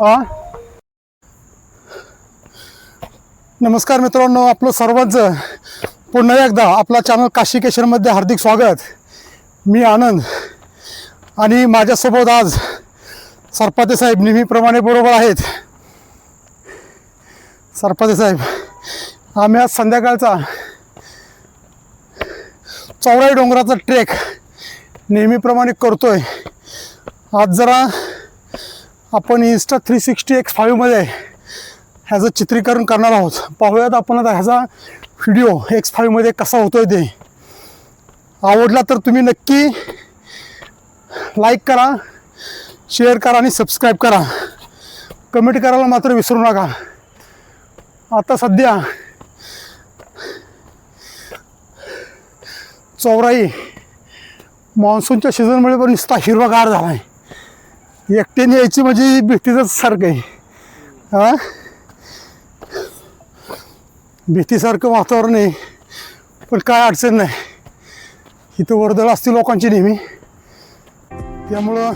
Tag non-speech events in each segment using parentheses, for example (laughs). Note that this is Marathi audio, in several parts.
हां. नमस्कार मित्रांनो आपलं सर्वांचं पुन्हा एकदा आपला चॅनल काशी केशरमध्ये हार्दिक स्वागत. मी आनंद. आणि माझ्यासोबत आज सरपाते साहेब नेहमीप्रमाणे बरोबर आहेत. सरपाते साहेब आम्ही आज संध्याकाळचा चौराई डोंगराचा ट्रेक नेहमीप्रमाणे करतोय. आज जरा आपण इन्स्टा थ्री सिक्स्टी एक्स फाईव्हमध्ये ह्याचं चित्रीकरण करणार आहोत. पाहूयात आपण आता ह्याचा व्हिडिओ एक्स फाईव्हमध्ये कसा होतोय ते. आवडला तर तुम्ही नक्की लाईक करा शेअर करा आणि सबस्क्राईब करा. कमेंट करायला मात्र विसरू नका. आता सध्या चौराई मान्सूनच्या सीझनमुळे पण नुसता हिरवागार झाला आहे एकट्याने यायची म्हणजे भीतीच सारखं आहे. हा? भीतीसारखं वातावरण आहे पण काय अडचण नाही. इथं वर्दळ असते लोकांची नेहमी. त्यामुळं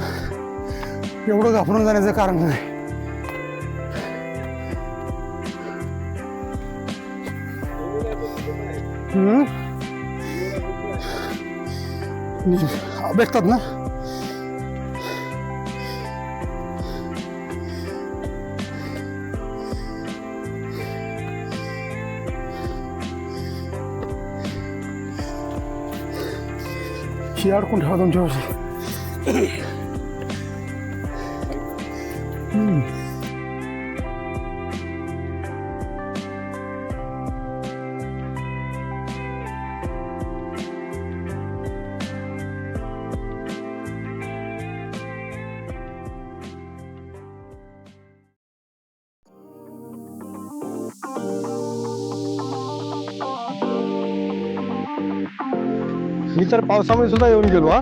एवढं घाबरून जाण्याचं कारण नाही. भेटतात ना? ही अडकून ठेवा मी तर पावसामुळे सुद्धा येऊन गेलो हा.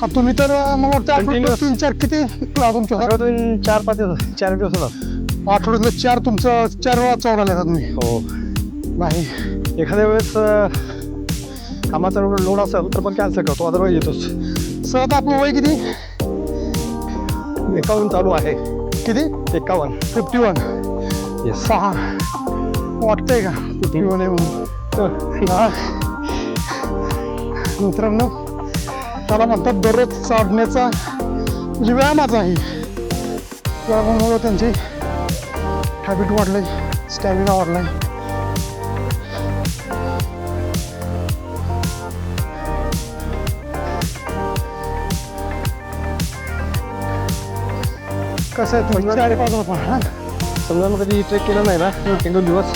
हा तुम्ही तर अं, मला वाटतं आठवड्यात Continuous. तीन चार किती वेळा तुमच्या आठवड्यातून चार पाच दिवस चार दिवस होतात. आठवड्यातलं चार तुमचं चार वेळा चौराला येतात तुम्ही? हो. नाही. एखाद्या वेळेस अं, कामाचा लोड असेल तर पण कॅन्सल करतो अदरवाईज येतोच. सहज आपलं वय किती? एकावन्न चालू आहे. किती? एकावन्न. फिफ्टी वन येस सहा. वाटतंय का? फिफ्टी वन आहे म्हणून. हा. मित्रांनो त्याला म्हणतात दररोज चढण्याचा म्हणजे व्यायामाचा आहे. व्यायामामुळे त्यांची हॅबिट वाढली स्टॅमिना वाढलाय. कसं आहे तुम्ही चार पाच होता हा? समजा मग कधी ट्रेक केलं नाही ना एक दोन दिवस.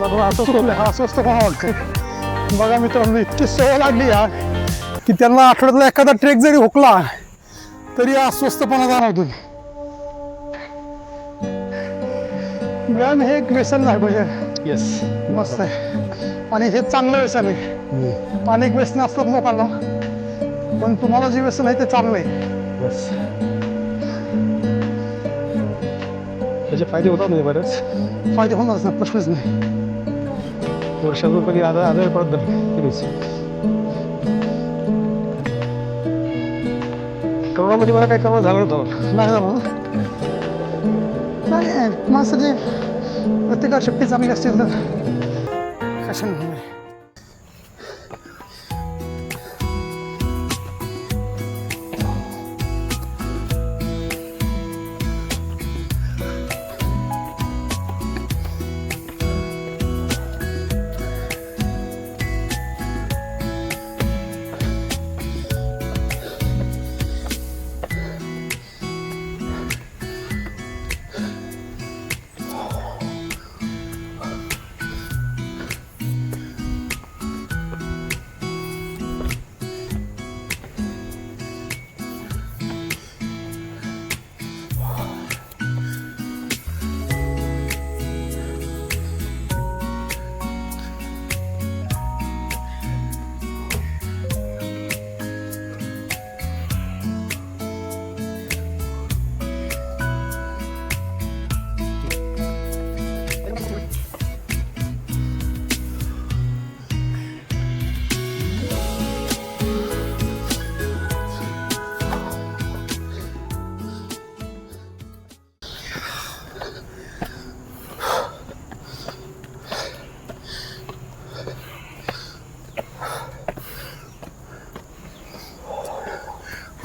असं सोडलं हा स्वस्त कोणा वाटतं बघा मित्रांनो इतकी सवय लागली या की त्यांना आठवड्यातला एखादा ट्रेक जरी हुकला तरी अस्वस्थपणा जाणवतो. व्यायाम हे एक व्यसन नाही म्हणजे येस मस्त आहे. आणि हे चांगलं व्यसन आहे. अनेक व्यसन असतात लोकांना पण तुम्हाला जे व्यसन आहे ते चांगलं आहे. येस त्याचे फायदे होतात म्हणजे बरेच? फायदे होणारच ना प्रश्नच नाही. वर्षातून कधी आजार आजार पडत नाही करोनामध्ये मला काय करोना झालं नव्हतं नाही झालं ना? नाही माणसाची प्रतिकार शक्ती चांगली असते तर कशाने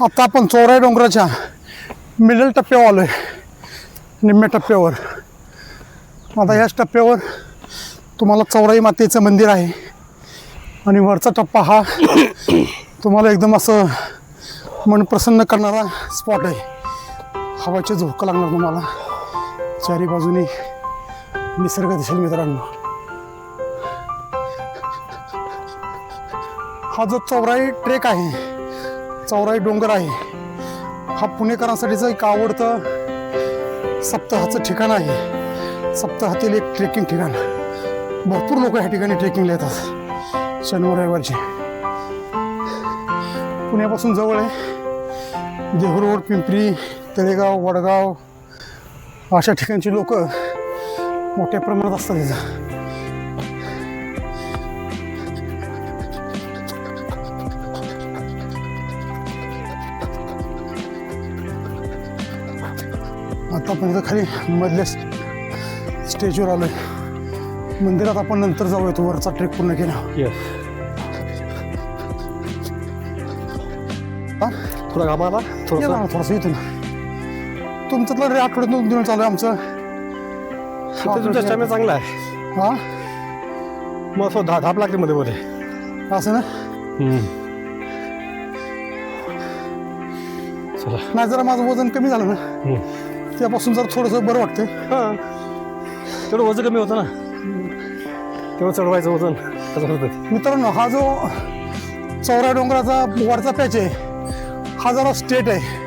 आत्ता आपण चौराई डोंगराच्या मिडल टप्प्यावर आलो आहे निम्म्या टप्प्यावर. आता याच टप्प्यावर तुम्हाला चौराई मातेचं मंदिर आहे. आणि वरचा टप्पा हा तुम्हाला एकदम असं मन प्रसन्न करणारा स्पॉट आहे. हवाचे झोकं लागणार तुम्हाला. चारी बाजूने निसर्ग दिसेल मित्रांनो. हा जो चौराई ट्रेक आहे चौराई डोंगर आहे. हा पुणेकरांसाठीचं एक आवडतं सप्ताहाचं ठिकाण आहे. सप्ताहातील एक ट्रेकिंग ठिकाण. भरपूर लोक ह्या ठिकाणी ट्रेकिंगला येतात. शनिवार रविवारचे. पुण्यापासून जवळ आहे. देहू रोड पिंपरी तळेगाव वडगाव अशा ठिकाणची लोक मोठ्या प्रमाणात असतात इथं. आपण इथं खाली मधल्या स्ट- स्टेजवर आलोय. मंदिरात आपण नंतर जाऊया तो वरचा ट्रेक पूर्ण केला. हा? थोडा घामाला ये थोडं ना थोडंसं इथून. तुमचं तर आठवड्यात दोन दिवस चालू आहे आमचं तुमचा स्टॅमिना चांगला आहे. हा? मग असं धा धाप लागते मध्ये मध्ये. असं ना? चला नाही जरा माझं वजन कमी झालं ना. हम्म. त्यापासून जरा थोडंसं बरं वाटतंय. हां. तेवढं वजन कमी होतं ना. तेवढं चढवायचं वजन तसं होतं. मित्रांनो हा जो चौरा डोंगराचा वरचा पॅच आहे हा जरा स्टेट आहे.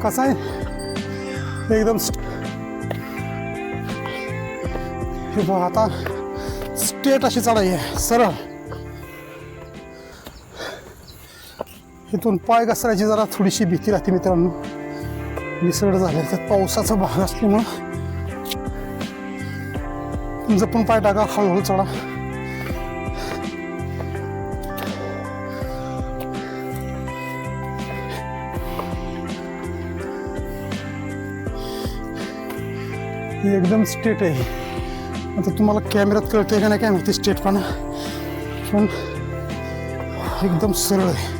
कसा आहे? एकदम हे बघ आता स्टेट अशी चढाई आहे. सरळ. इथून पाय घसरायची जरा थोडीशी भीती राहते मित्रांनो. निसर्ग झाले तर पावसाचा भाग असल्यामुळं जपून पाय टाका हळूहळू चढा. एकदम स्टेट आहे. आता तुम्हाला कॅमेऱ्यात कळते का नाही काय माहिती स्ट्रेटपणा पण एकदम सरळ आहे.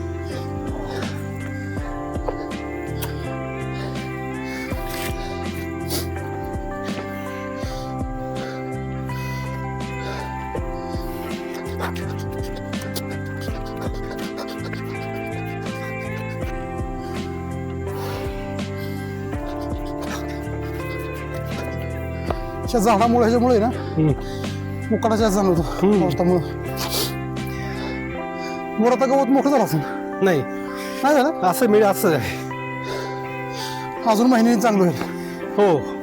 त्या झाडामुळे ह्याच्यामुळे ना मुकाडाच्या जाणवतो. पावसामुळं. वर आता गवत मोठं झालं असेल. नाही. नाही झालं? असं मी असं आहे. अजून महिन्याने चांगलं होईल. हो.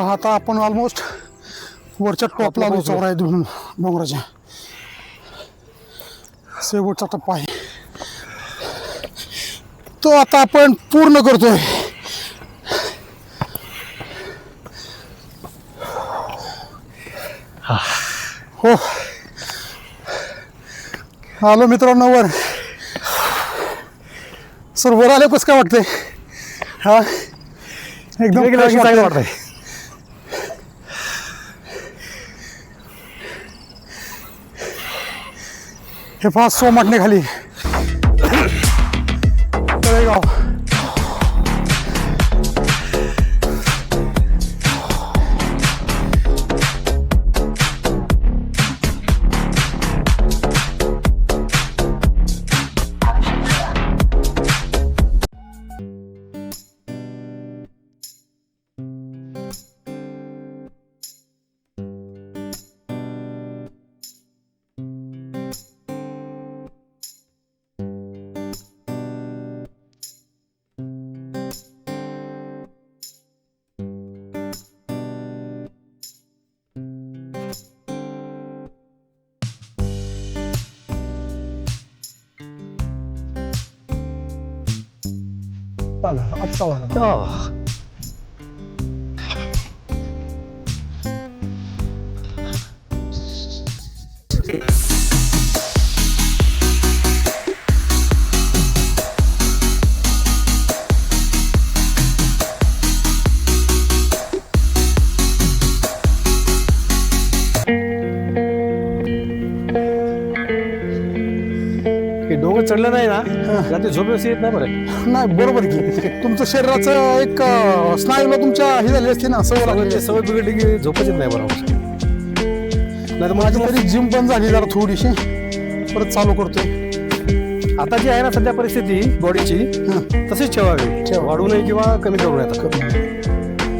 पहा आता आपण ऑलमोस्ट वरच्या टॉपला चौरा आहे दोन डोंगराच्या. शेवटचा टप्पा आहे. तो आता आपण पूर्ण करतोय. हो. आलो मित्रांनो वर. सर वर आले कसं काय वाटतंय? हा? एकदम वाटतंय. हे फास सोमाटणे खाली तळेगाव. आत्ता आला आत्ता आला आह. हे डोंगर चढलं नाही ना? रात्री झोप व्यवस्थित येत नाही बरं. नाही बरोबर की. तुमचं शरीराचं एक अं, स्नायूला तुमच्या हे झाली असते ना सवय लागली. सवय बिघडली की झोपच येत नाही बरोबर नाही तर माझी माझी तरी जिम पण झाली जरा थोडीशी. परत चालू करतोय. आता जी आहे ना सध्या परिस्थिती बॉडीची हं. तशीच ठेवावी. ठेवा. वाढू नये किंवा कमी करू नये आता.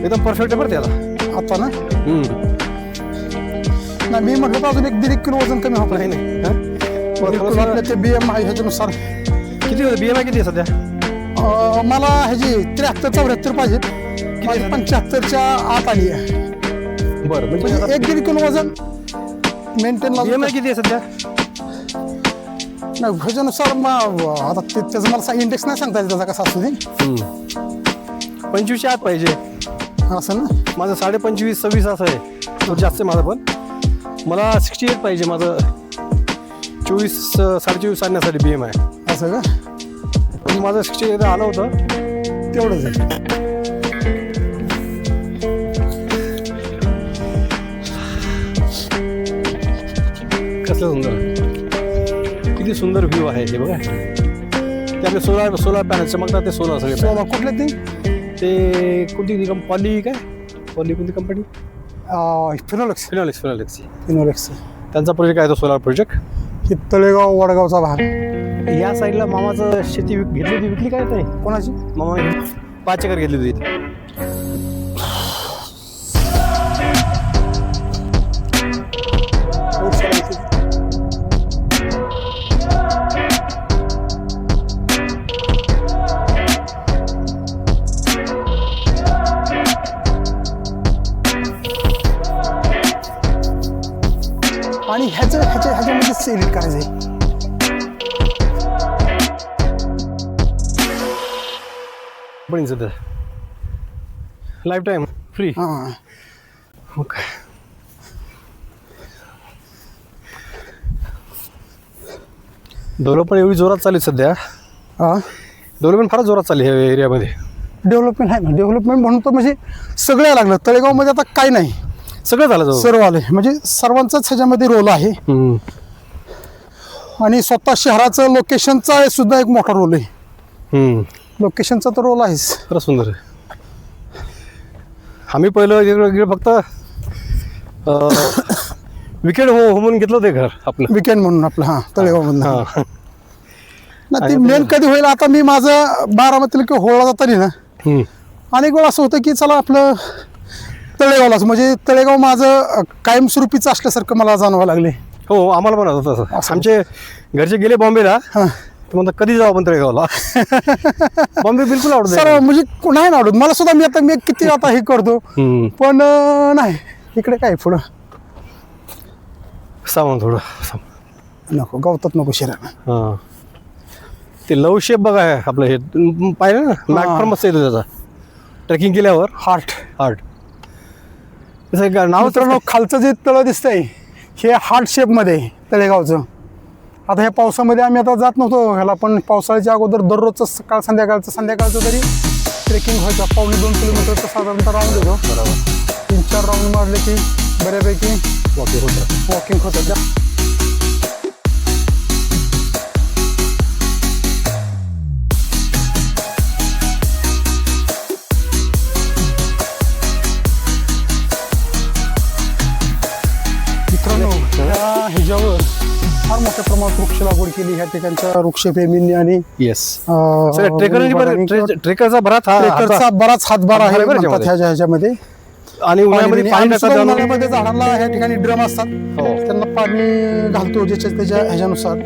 एकदम परफेक्ट आहे बरं त्याला आता. ना? हम्म. नाही मी म्हटलं तर अजून एक दीड एक किलो वजन कमी होत नाही. नाही नाही. आपल्या थोडंसं- ते बी एम आहे ह्याच्यानुसार. किती होतं? बीएमआय किती आहे सध्या? अं, मला ह्याची त्र्याहत्तर चौऱ्याहत्तर पाहिजे. माझी पंच्याहत्तरच्या आत आली आहे. बरं म्हणजे म्हणजे एक दीड किलो वजन मेंटेन बीएमआय किती आहे सध्या? नाही ह्याच्यानुसार मग आता ते त्याचं मला इंडेक्स नाही सांगता येत त्याचा कसा असतो ते पंचवीसच्या आत पाहिजे. असं ना? माझं साडे पंचवीस सव्वीस असं आहे. थोडं जास्त आहे माझं पण. मला सिक्स्टी एट पाहिजे माझं. चोवीस साडेचोवीस आणण्यासाठी बी एम आहे. असं का? पण माझं सिक्स्टी एट आलं होतं. तेवढंच आहे. कसलं सुंदर? किती सुंदर व्ह्यू आहे हे बघा. ते आपले सोलार सोलार पॅनल चमकतात ते सोलार सगळे सोळा कुठले ते? ते कोणती ती पॉली काय? पॉली कोणती कंपनी फिनोलेक्स फिनॉलिक्स फिनॉलिक्स फिनोलेक्स त्यांचा प्रोजेक्ट आहे तो सोलार प्रोजेक्ट ही तळेगाव वडगावचा भाग. या साईडला मामाचं शेती विक- घेतली होती विकली काय नाही कोणाची? मामा पाच एकर घेतली होती. करायचं आहे? पण सध्या. लाईफ टाईम फ्री हां. ओके डेव्हलपमेंट एवढी जोरात चालली सध्या. हां. डेव्हलपमेंट फारच जोरात चालली ह्या एरियामध्ये डेव्हलपमेंट आहे ना? डेव्हलपमेंट म्हणून तर म्हणजे सगळ्या लागलं. तळेगावमध्ये आता काही नाही. सगळं झालं सर्व आले म्हणजे सर्वांचाच ह्याच्यामध्ये रोल आहे. आणि स्वतः शहराचं लोकेशनचा सुद्धा एक मोठा रोल आहे. लोकेशनचा तर रोल आहेच. खरंच सुंदर आहे. आम्ही पहिलं फक्त विकेंड हो हो म्हणून घेतलं ते घर आपलं. विकेंड म्हणून आपलं हां तळेगावमधनं हां. ना ती मेन कधी होईल आता मी माझं बारामतीला किंवा होळा जाताना ना. अनेक वेळा असं होतं की चला आपलं तळेगावलाच म्हणजे तळेगाव माझं कायमस्वरूपीचं असल्यासारखं मला जाणवायला लागले. हो आम्हाला पण होतं तसं. आमचे घरचे गेले बॉम्बेला. तर म्हणतात कधी जाऊ आपण तळेगावला? (laughs) बॉम्बे बिलकुल आवडत सर म्हणजे नाही ना आवडत. मला सुद्धा मी आता मी किती आता हे करतो. पण नाही. इकडे काय पुढं? सामान थोडं. सामान. नको गवतात नको शिरा हां. ते लव शेप बघा आपलं हे. पाहिलं ना? मॅक पण मस्त येतो त्याचा. ट्रेकिंग केल्यावर? हार्ट हार्ट नाव मित्रांनो खालचं जे तळं दिसतंय हे हार्ट शेपमध्ये तळेगावचं. आता ह्या पावसामध्ये आम्ही आता जात नव्हतो ह्याला पण पावसाळ्याच्या अगोदर दररोजचं सकाळ संध्याकाळचं संध्याकाळचं तरी ट्रेकिंग व्हायचं. पावणे दोन किलोमीटरचं साधारणतः राऊंड येतो बरोबर. तीन चार राऊंड मारले की बऱ्यापैकी ओके होतं. वॉकिंग होतं. मोठ्या प्रमाणात वृक्ष लागवड केली ह्या ठिकाणच्या वृक्षप्रेमींनी आणि येस ट्रेकरचा बराच हा ट्रेकरचा बराच हातभार आहे ह्याच्यामध्ये. आणि उन्हाळ्यामध्ये उन्हाळ्यामध्ये झाडांना ह्या ठिकाणी ड्रम असतात. हो. त्यांना पाणी घालतो ज्याच्या त्याच्या ह्याच्यानुसार.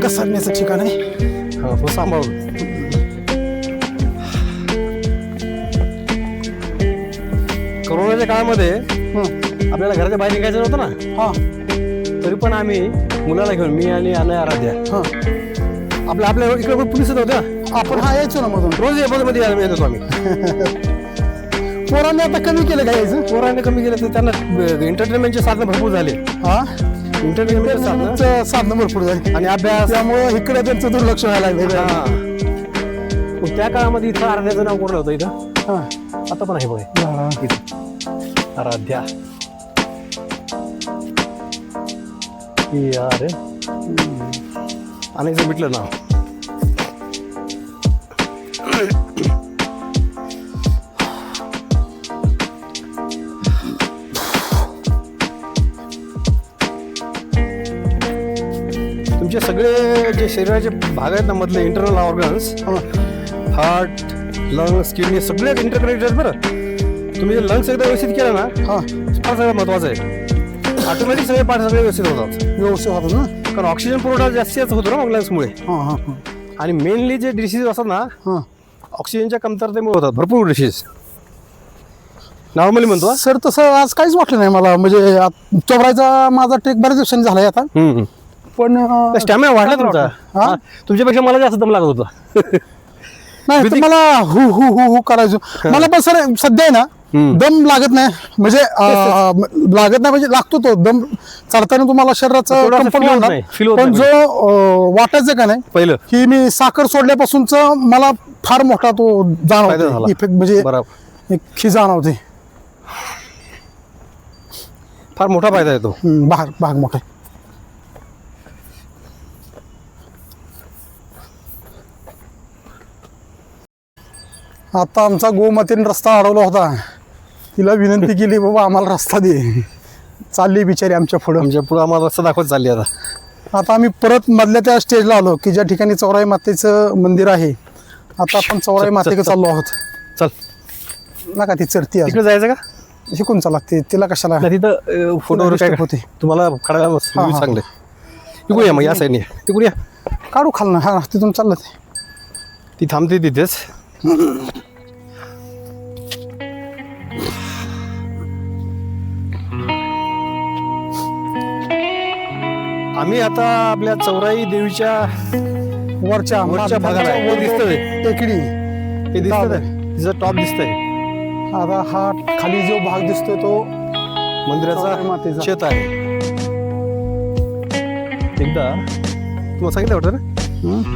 घसरण्याचं ठिकाण आहे. हा, तो सांभाळून. करोनाच्या काळामध्ये हं. आपल्याला घराच्या बाहेर निघायचं नव्हतं ना? हा. तरी पण आम्ही मुलाला घेऊन मी आणि अनय आराध्या. हां. आपल्या आपल्या इकडे पण पोलीस होते ना? आपण हा यायचो ना मधून. रोज एअरपोर्टमध्ये येत होतो आम्ही. (laughs) पोरांनी आता कमी केलं काय यायचं? पोराने कमी केलं तर त्यांना एंटरटेनमेंटचे साधनं भरपूर झाले. हा? एंटरटेनमेंटचे साधनं. भरपूर झाली. आणि अभ्यास. त्यामुळं इकडे त्यांचं दुर्लक्ष व्हायला लागलं हा. त्या काळामध्ये इथं आराध्याचं नाव कोण होतं इथं? हां. आता पण आहे बघा. आराध्या. यार अनेकचं मिटलं नाव तुमचे सगळे जे शरीराचे भाग आहेत ना मधले internal organs heart lungs kidney सगळे इंटरकनेक्टेड आहेत बरं. तुम्ही जर लंग्स एकदा व्यवस्थित केलं ना हा. फार सगळं महत्वाचं आहे. ऑटोमॅटिक सगळे पार्ट सगळे व्यवस्थित होतात. व्यवस्थित होतं ना? कारण ऑक्सिजन पुरवठा जास्तीच होतो ना मग लंग्समुळे हां हां हां. आणि मेनली जे डिसीज असतात ना हां. ऑक्सिजनच्या कमतरतेमुळे होतात. भरपूर डिसीज नॉर्मली म्हणतो. सर तसं आज काहीच वाटलं नाही मला. म्हणजे चोबरायचा माझा ट्रेक बऱ्याच दिवसांनी झालाय आता. हम्म. पण अं, स्टॅमिना वाढला तुमचा. हा? हा. तुमच्यापेक्षा मला जास्त दम लागत होता. नाही तर मला हु हु हु हु करायचो. मला पण सर सध्या आहे ना. दम लागत नाही. म्हणजे लागत नाही म्हणजे लागतो तो दम. चालताना तुम्हाला शरीराचं पण जो अं, वाटायचं का नाही पहिलं. की मी साखर सोडल्यापासूनच मला फार मोठा तो जाणवतो. इफेक्ट म्हणजे खी जाणवते. फार मोठा फायदा येतो भाग भाग मोठा. आता आमचा गोमतीने रस्ता अडवला होता. तिला विनंती केली बाबा आम्हाला रस्ता दे. चालली बिचारी आमच्या पुढं. आमच्या पुढे आम्हाला रस्ता दाखवत चालली आता. आता आम्ही परत मधल्या त्या स्टेजला आलो की ज्या ठिकाणी चौराई मातेचं मंदिर आहे आता आपण चौराई मातेकडे चल. चाललो आहोत. चल. नका ती चढती. तिकडे जायचं का? शिकून चला ते तिला कशाला? नाही तिथं फोटो काय होते. तुम्हाला काढायला मस्त हा, view हा. चांगले. तिकडून या मग या साईडने तिकडून या. काढू खाल ना हा तिथून चाललं ते. ती थांबते तिथेच. (laughs) आम्ही आता आपल्या चौराई देवीच्या वरच्या वरच्या भागाला दिसतंय. टेकडी. हे दिसत तिचं टॉप दिसतंय. आता हा खाली जो भाग दिसतोय तो मंदिराचा मातेचा. शेत आहे. एकदा तुम्हाला सांगितलं वाटतं ना?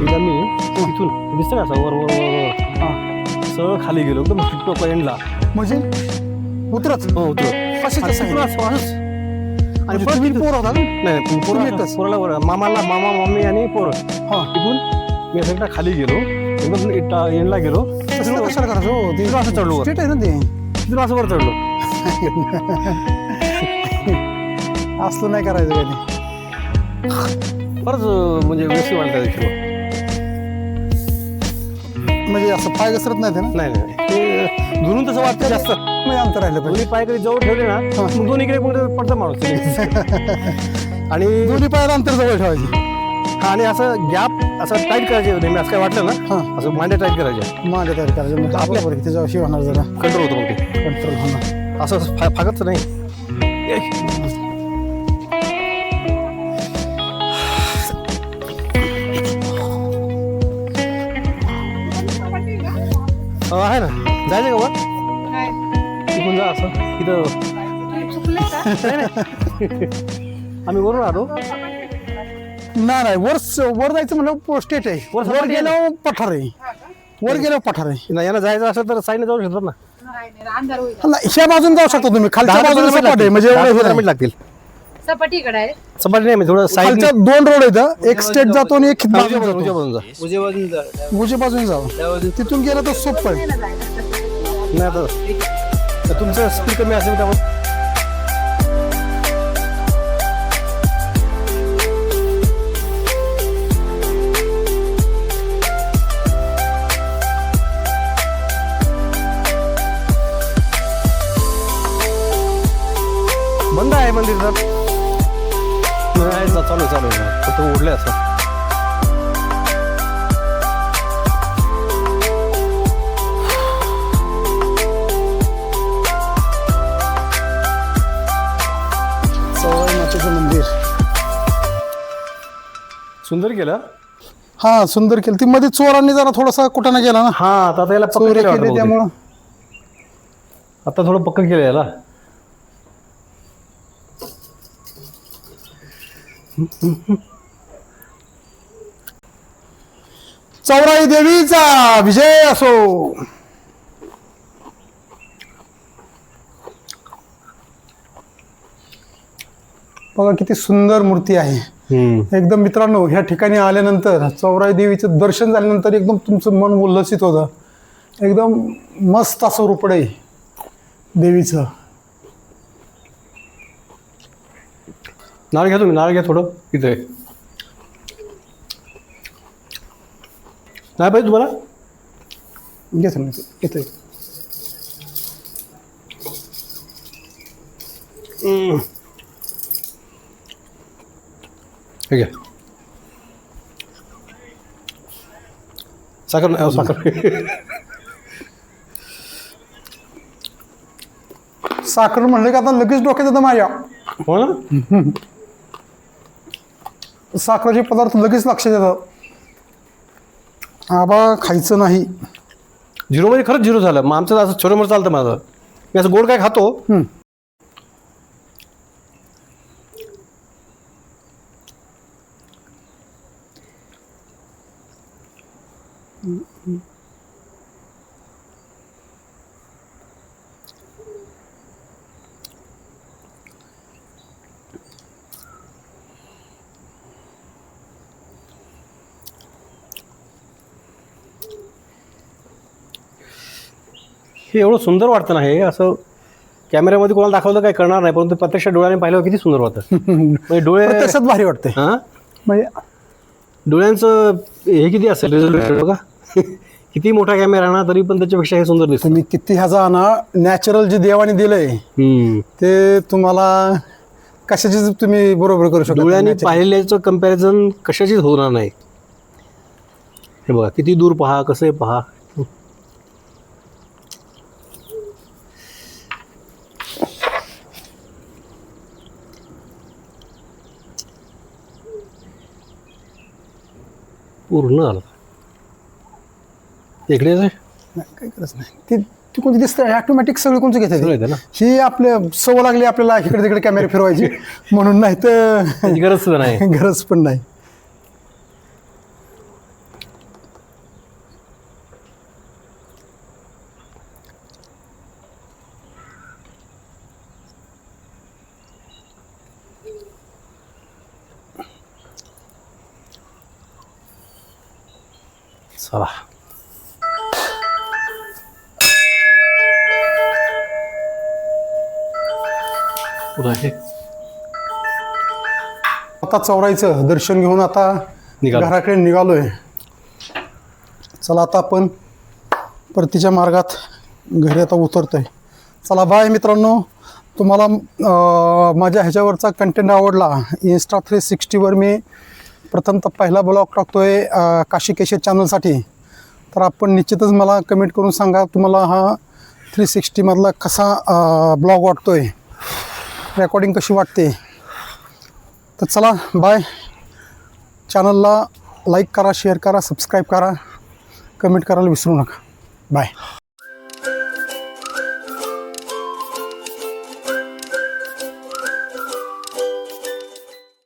एकदा मी इथून हे दिसतं का असं वर वर वर वर? हा. सरळ खाली गेलो एकदम टोक एंडला म्हणजे? उतरत. हो उतरत. असं- असंच. आणि म्हणजे परत तुम्ही तिथून- पोर होता ना? नाही पोरं एकटंच? पोराला वर मामाला मामा मम्मी आणि पोरं. हा तिथून मी असं एकदा खाली गेलो. एकदम इटा- एंडला गेलो. तसं कशाला करायचं हो? ते तिथून असं चढलो वर. स्ट्रेट आहे ना ते? तिथून असं वर चढलो. (laughs) असलं नाही करायचं काय ते बरंच अं, म्हणजे व्यवस्थित वाटतं देखील म्हणजे असं पाय घसरत नाही ते ना? नाही नाही. ते दुरून तसं वाटतं जास्त. म्हणजे अंतर राहिलं पाहिजे? दोन्ही पाय कधी जवळ ठेवले ना मग दोन्हीकडे कुठे पडतं माणूस. (laughs) आणि दोन्ही पायाला अंतर जवळ ठेवायचे. आणि असं गॅप असं टाईट करायचे नेहमी असं काय वाटलं ना? हा. असं मांड्या टाईट करायचे. मागे तयार करायचे. म्हणजे आपल्या बरोबर त्याच्याविषयी होणार जरा. कंट्रोल होतं मग ते. कंट्रोल होणार. असं फा- नाही. अं, आहे ना. जायचं का वर? तिकडून जा असं. तिथं आम्ही वरून आलो. नाही नाही वर वर जायचं म्हणलं स्टेट आहे. वर वर सपाटी आहे. गेल्यावर पठार. आहे वर गेल्यावर पठार. आहे नाही, यांना जायचं असेल तर साईडने जाऊ शकतात ना. नाही, ह्या बाजून जाऊ शकता तुम्ही. खालच्या दहा बाजूला पंधरा सपाट आहे म्हणजे लागतील. एवढं दहा हे नाही. लागतील. सपाटीकडे आहे. नाही म्हणजे थोडं साईड खालच्या दोन रोड आहेत एक स्टेट जातो आणि एक उजव्या बाजून बाजून जातो. उजव्या बाजून जा उजव्या बाजून जाऊ. तिथून गेलं तर सोपं आहे. नाही आता तर तुमचं स्पीड कमी असेल त्यामुळे. बंद आहे मंदिर तर. चा- चालू आहे, चालू आहे. फक्त ओढले असं. मंदिर. सुंदर केलं? हा सुंदर केलं. ती मध्ये चोरांनी जरा थोडासा कुठं गेला ना. हा आता याला पक्क केलं वाटतं बहुतेक. त्यामुळं. आता थोडं पक्क केलं याला. चौराई देवीचा विजय असो. बघा किती सुंदर मूर्ती आहे. एकदम मित्रांनो ह्या ठिकाणी आल्यानंतर चौराई देवीचं दर्शन झाल्यानंतर एकदम तुमचं मन उल्हसित होतं. एकदम मस्त असं रूपड देवीचं. नारळ घ्या तुम्ही नारळ घ्या थोडं इथे. नाही पाहिजे तुम्हाला? घेतो ना येतोय. हे घ्या. साखर नाही साखर. साखर म्हणलं की आता लगेच डोक्यात येतं माझ्या. हो ना? साखरेचे पदार्थ लगेच लक्षात येतात. आबा खायचं नाही. झिरोमध्ये खरंच झिरो झालं. मग आमचं असं छोटं मोठं चालतं माझं. मी असं गोड काय खातो? हे एवढं सुंदर वाटतं ना हे? असं कॅमेऱ्यामध्ये कोणाला दाखवलं काय करणार नाही परंतु प्रत्यक्ष डोळ्याने पाहिलं किती सुंदर वाटतं. (laughs) म्हणजे डोळे प्रत्यक्षात भारी वाटते हां? म्हणजे डोळ्यांचं हे किती असेल रिझल्ट बघा. (laughs) किती मोठा कॅमेरा ना तरी पण त्याच्यापेक्षा हे सुंदर दिसतं. तुम्ही किती ह्याचा आणा नॅचरल जे देवाने दिलंय. ते तुम्हाला कशाची तुम्ही बरोबर करू शकता डोळ्यांनी. पाहिलेल्याचं कंपॅरिझन कशाचीच होणार नाही. हे बघा किती दूर पहा कसं आहे पहा. पूर्ण आलं इकडे? नाही, काही गरज नाही. ते ती कोणती दिसतं? ऑटोमॅटिक सगळं कोणतं सगळं घेतात येतं ना? ही आपल्या सवय लागली आपल्याला इकडे तिकडे कॅमेरे फिरवायची. म्हणून नाही तर त्याची गरज सुद्धा नाही. (laughs) गरज पण नाही. आता चौरायचं दर्शन घेऊन आता. घराकडे निघालोय. चला आता आपण परतीच्या मार्गात घरी आता उतरतोय. चला बाय मित्रांनो. तुम्हाला माझ्या ह्याच्यावरचा कंटेंट आवडला इन्स्टा थ्री सिक्स्टीवर मी प्रथमतः पहिला ब्लॉग टाकतोय काशी केशे चॅनलसाठी तर आपण निश्चितच मला कमेंट करून सांगा तुम्हाला हा थ्री सिक्स्टीमधला कसा ब्लॉग वाटतोय. रेकॉर्डिंग कशी वाटते? तर चला बाय चॅनलला लाईक करा शेअर करा सबस्क्राईब करा. कमेंट करायला विसरू नका. बाय